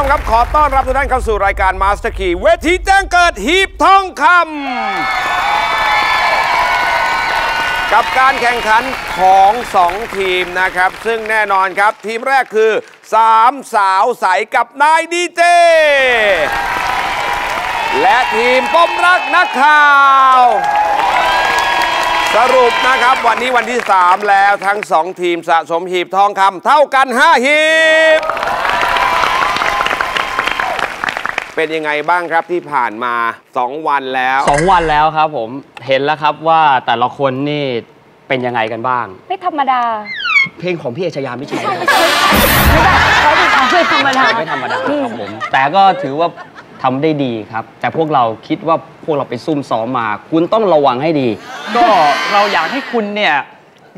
ผู้ชมครับขอต้อนรับทุกท่านเข้าสู่รายการ Master Key เวทีแจ้งเกิดหีบทองคำกับการแข่งขันของ 2 ทีมนะครับ ซึ่งแน่นอนครับทีมแรกคือ 3 สาวใสกับนายดีเจ และทีมป้อมรักนักข่าว สรุปนะครับวันนี้วันที่ 3 แล้วทั้ง 2 ทีมสะสมหีบทองคำเท่ากัน 5 หีบ เป็นยังไงบ้างครับที่ผ่านมา 2 วันแล้วสองวันแล้วครับผมเห็นแล้วครับว่าแต่ละคนนี่เป็นยังไงกันบ้าง ไม่ธรรมดา เพลงของพี่เอชยาไม่ใช่ไม่ได้เขาเป็นความไม่ธรรมดาไม่ธรรมดาครับผมแต่ก็ถือว่าทำได้ดีครับ แต่พวกเราคิดว่าพวกเราไปซุ่มซ้อมมา คุณต้องระวังให้ดี ก็เราอยากให้คุณเนี่ย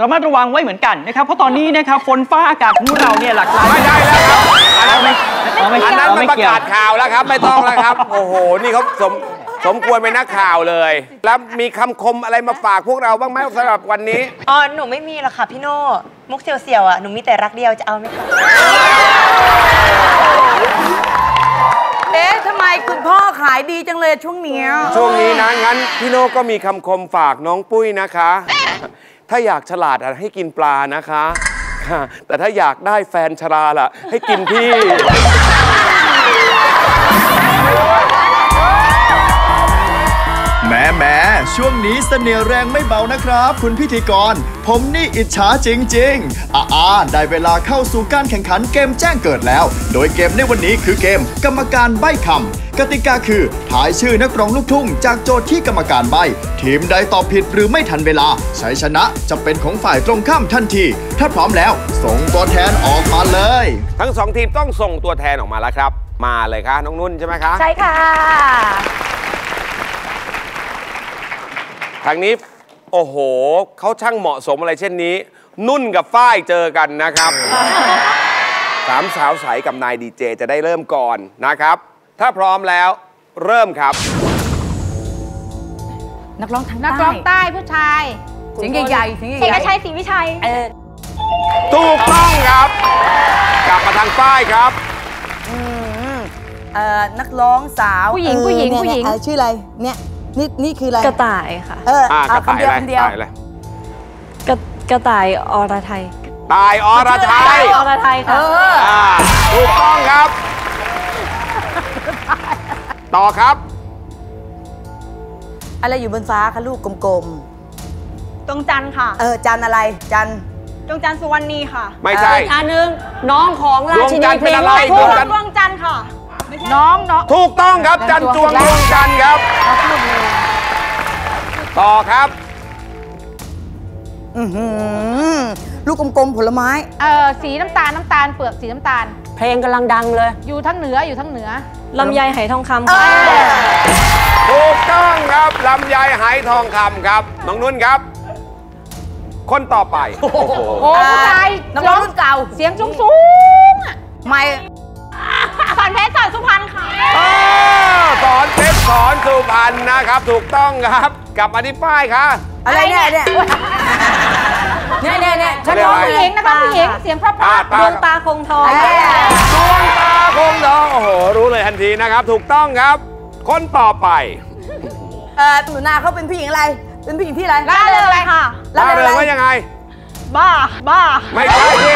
ระมัดระวังไว้เหมือนกันนะครับ เพราะตอนนี้นะครับฝนฟ้าอากาศของเราเนี่ยหลากหลายไม่ได้แล้วครับอันนั้นอ๋อ ไม่อันนั้นอ๋อมันไม่ประเกี่ยวกาศข่าวแล้วครับ ไม่ต้องแล้วครับ โอ้โห นี่เขาสมสมควรเป็นนักข่าวเลย แล้วมีคำคมอะไรมาฝากพวกเราบ้างไหมสำหรับวันนี้ อ๋อ หนูไม่มีหรอกค่ะพี่โน่ มุกเสียวๆอะ หนูมีแต่รักเดียวจะเอาไหมคะเอ๊ะทำไมคุณพ่อขายดีจังเลยช่วงเนี้ยช่วงนี้นะงั้นพี่โน่ก็มีคำคมฝากน้องปุ้ยนะคะ ถ้าอยากฉลาดอะให้กินปลานะคะ ค่ะ แต่ถ้าอยากได้แฟนชราล่ะ ให้กินพี่ แหม้แหม ช่วงนี้เสน่ห์แรงไม่เบานะครับ คุณพิธีกร ผมนี่อิจฉาจริงๆอ่าๆได้เวลาเข้าสู่การแข่งขันเกมแจ้งเกิดแล้ว โดยเกมในวันนี้คือเกม กรรมการใบ้คำกติกาคือทายชื่อนักร้องลูกทุ่ง จากโจทย์ที่กรรมการใบ้ทีมใดตอบผิดหรือไม่ทันเวลาชัยชนะจะเป็นของฝ่ายตรงข้ามทันที ถ้าพร้อมแล้วส่งตัวแทนออกมาเลย ทั้งสองทีมต้องส่งตัวแทนออกมาแล้วครับ มาเลยค่ะน้องนุ่นใช่ไหมคะ ใช่ค่ะ ทางนี้โอ้โหเขาช่างเหมาะสมอะไรเช่นนี้ นุ่นกับฝ้ายเจอกันนะครับสามสาวใสกับนายดีเจจะได้เริ่มก่อนนะครับ ถ้าพร้อมแล้วเริ่มครับ นักร้องทางนักร้องใต้ผู้ชายเสียงใหญ่ๆเสียงใหเอกญ่ชัยศรีวิชัย ๆเออถูกต้องครับ กลับมาทางฝ้ายครับ อืมเอ่อนักร้องสาวผู้หญิงเออผู้หญิงเนี่ยผู้หญิง เอ่อชื่ออะไรเนี่ย นี่นี่คืออะไรกระต่ายค่ะ เอออ่าเอากระต่ายคำเดียวอะไรคำเดียวตายอะไรกระกระต่ายอรไทยตายอรไทยอรไทยเอค่ะออ่าถูกต้องครับ ต่อครับ อะไรอยู่บนฟ้าคะลูกกลมดวงจันทร์ค่ะๆเออจันอะไรจันดวงจันทร์สุวรรณีค่ะ ไม่ใช่อันหนึงน้องของราชิดวงจันีนทร์เพเป็ลนงอะไรลูกดวทุ่งงจันทร์ดวงจันทร์ค่ะ น้องน้องถูกต้องครับจันจวงดวงจันทร์ครับ ต่อครับอือหือลูกกลมๆผลไม้ เอ่อสีน้ำตาลน้ำตาลเปลือกสีน้ำตาล เพลงกำลังดังเลย อยู่ทั้งเหนืออยู่ทั้งเหนือลำไยไหทองคำเอค่ะอถูกต้องครับลำไยไหทองคำครับน้องนุ่นครับ คนต่อไป โอ้โหโอ้ผู้ชายนักร้องรุ่นเก่าเสียงสูงสูงๆอะไม่สอน เพชรสอนสุพรรณค่ะอ้าวสอนเพชรสอนสุพรรณนะครับ ถูกต้องครับกลับมาที่ป้ายค่ะ อะไรเนี่ยเนี่ยเนี่ยเนี่ยเนี่ยฉันร้องอะไรผู้หญิงนักร้องผู้หญิงเสียงเพราะอ่าๆตาดวงตาคงทองเอ้ยดวงตาคงทองโอ้โหรู้เลยทันทีนะครับ ถูกต้องครับ คนต่อไปเออหนูนาเขาเป็นผู้หญิงอะไร เป็นผู้หญิงที่อะไรล่าเริงอะไรค่ะแล้วล่าเป็นเริอะงไรว่ายังไง บ้าบ้าไม่ใช่ที่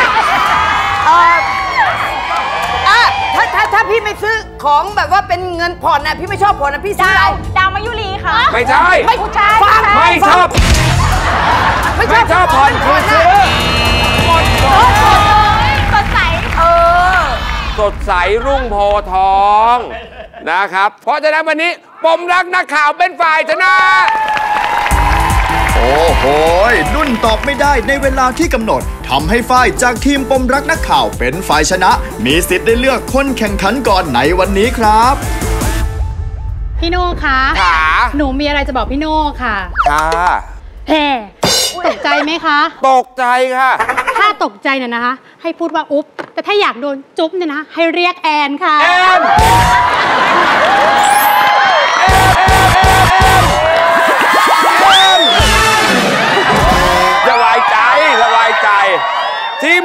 เอออะ ถ้าถ้าถ้าพี่ไม่ซื้อของแบบว่าเป็นเงินผ่อนนะพี่ไม่ชอบผ่อนนะพี่ซื้ออะไรดาวมายุรีค่ะ ไม่ใช่ ไม่ผู้ชายฟังผู้ชาย ไม่ชอบไม่ไม่ชอบผ่อนคือซื้อสดใสเออ สดใสรุ่งโพธิ์ทองนะครับ เพราะฉะนั้นวันนี้ปมรักนักข่าวเป็นฝ่ายชนะ โอ้โหยนุ่นตอบไม่ได้ในเวลาที่กำหนดทำให้ฝ้ายจากทีมปมรักนักข่าวเป็นฝ่ายชนะ มีสิทธิ์ได้เลือกคนแข่งขันก่อนในวันนี้ครับ พี่โน่คะขาหนูมีอะไรจะบอกพี่โน่ค่ะค่ะแฮ่ตกใจไหมคะ ตกใจค่ะ ถ้าตกใจเนี่ยนะคะ ให้พูดว่าอุ๊บ แต่ถ้าอยากโดนจุ๊บเนี่ยนะ ให้เรียกแอนค่ะ แอม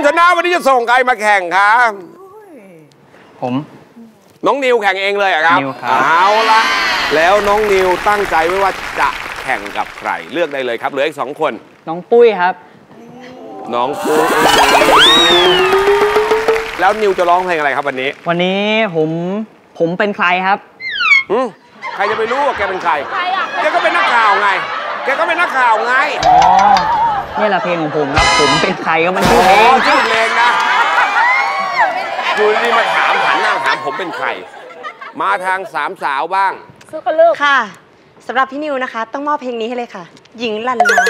ชนะวันนี้จะส่งใครมาแข่งครับผมน้องนิวแข่งเองเลยอะครับนิวครับเอาละแล้วน้องนิวตั้งใจไว้ว่าจะแข่งกับใครเลือกได้เลยครับเหลืออีกสองคน น้องปุ้ยครับ น้องปูแล้วนิวจะร้องเพลงอะไรครับวันนี้ วันนี้ผมผมเป็นใครครับอืใครจะไปรู้ว่าแกเป็นใครแกก็เป็นนักข่าวไง แกก็เป็นนักข่าวไงอ๋อ นี่แหละเพลงของผมครับผมเป็นใครก็มันชื่โอ้อโหเพลงชื่อเพลงนะอยู่ดีๆมาถามหันหน้าถามผมเป็นใคร มาทางสามสาวบ้างซื้อกันลูกค่ะสำหรับพี่นิวนะคะ ต้องมอบเพลงนี้ให้เลยค่ะ หญิงลันลา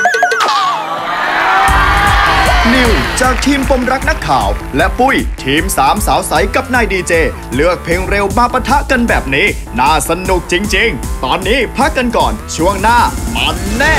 นิวจากทีมปมรักนักข่าว และปุ้ย ทีมสามสาวใสกับนายดีเจ เลือกเพลงเร็วมาปะทะกันแบบนี้ น่าสนุกจริง ๆ ตอนนี้พักกันก่อนช่วงหน้ามันแน่